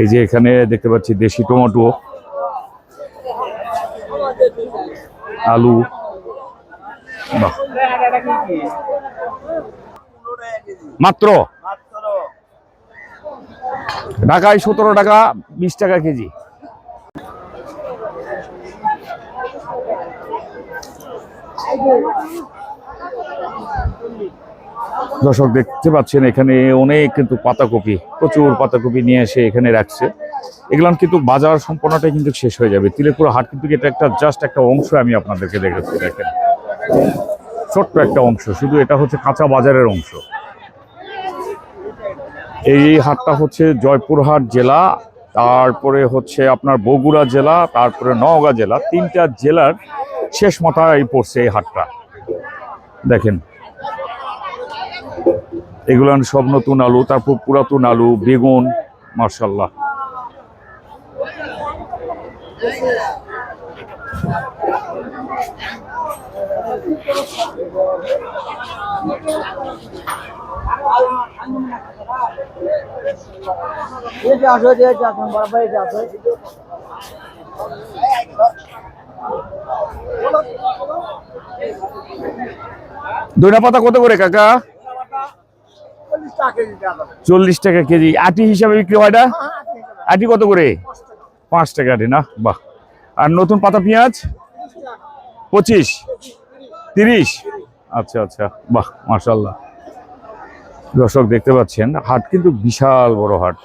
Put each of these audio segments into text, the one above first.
এই যে এখানে দেখতে পাচ্ছি দেশি টমেটো, আলু। মাত্র? ঢাকায় সতেরো টাকা, বিশ টাকা কেজি। দর্শক দেখতে পাচ্ছেন, এখানে অনেক কিন্তু পাতাকপি, প্রচুর পাতাকপি নিয়ে এসে এখানে রাখছে। এগুলো কিন্তু বাজার সম্পূর্ণটাই কিন্তু শেষ হয়ে যাবে। তিলেপুর হাট কিন্তু এটা একটা জাস্ট একটা অংশ আমি আপনাদেরকে দেখাচ্ছি, দেখেন। ছোট্ট একটা অংশ, শুধু এটা হচ্ছে কাঁচা বাজারের অংশ। এই হাটটা হচ্ছে জয়পুরহাট জেলা, তারপরে হচ্ছে আপনার বগুড়া জেলা, তারপরে নওগাঁ জেলা। তিনটা জেলার শেষ মাথায় পড়ছে এই হাটটা। দেখেন এগুলো সব নতুন আলু তারপর পুরাতন আলু বেগুন মার্শাল্লাহ দইনা পাতা কত করে কাকা? চল্লিশ টাকা কেজি আটি হিসাবে বিক্রি হয় না আটি কত করে? পাঁচ টাকা। আটি না? বাহ। আর নতুন পাতা পেঁয়াজ? পঁচিশ। তিরিশ। আচ্ছা আচ্ছা। বাহ মার্শাল্লাহ দর্শক দেখতে পাচ্ছেন হাট কিন্তু বিশাল বড় হাট।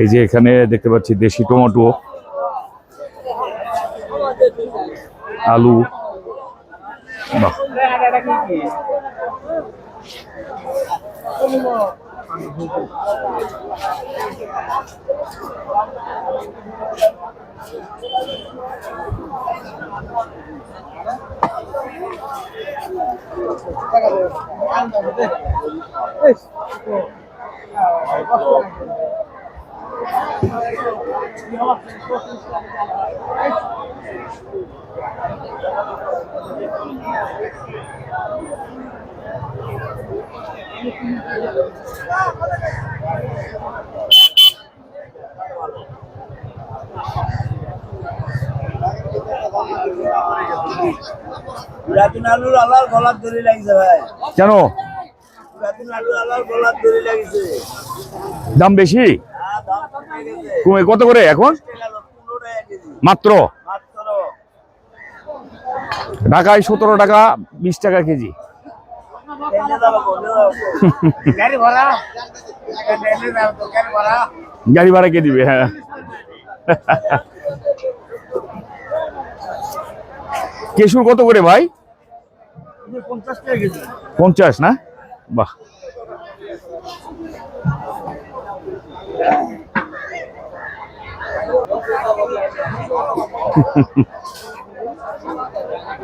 এই যে এখানে দেখতে পাচ্ছি দেশি টমেটো আলু। বাহ। পুরাতন আলুর কেন দাম বেশি কমে কত করে এখন? মাত্র ঢাকায় সতেরো টাকা বিশ টাকা কেজি ট্রেনে যাব বলে যাব গাড়ি ভাড়া কে দিবে হ্যাঁ। কেশুর কত করে ভাই? পঞ্চাশ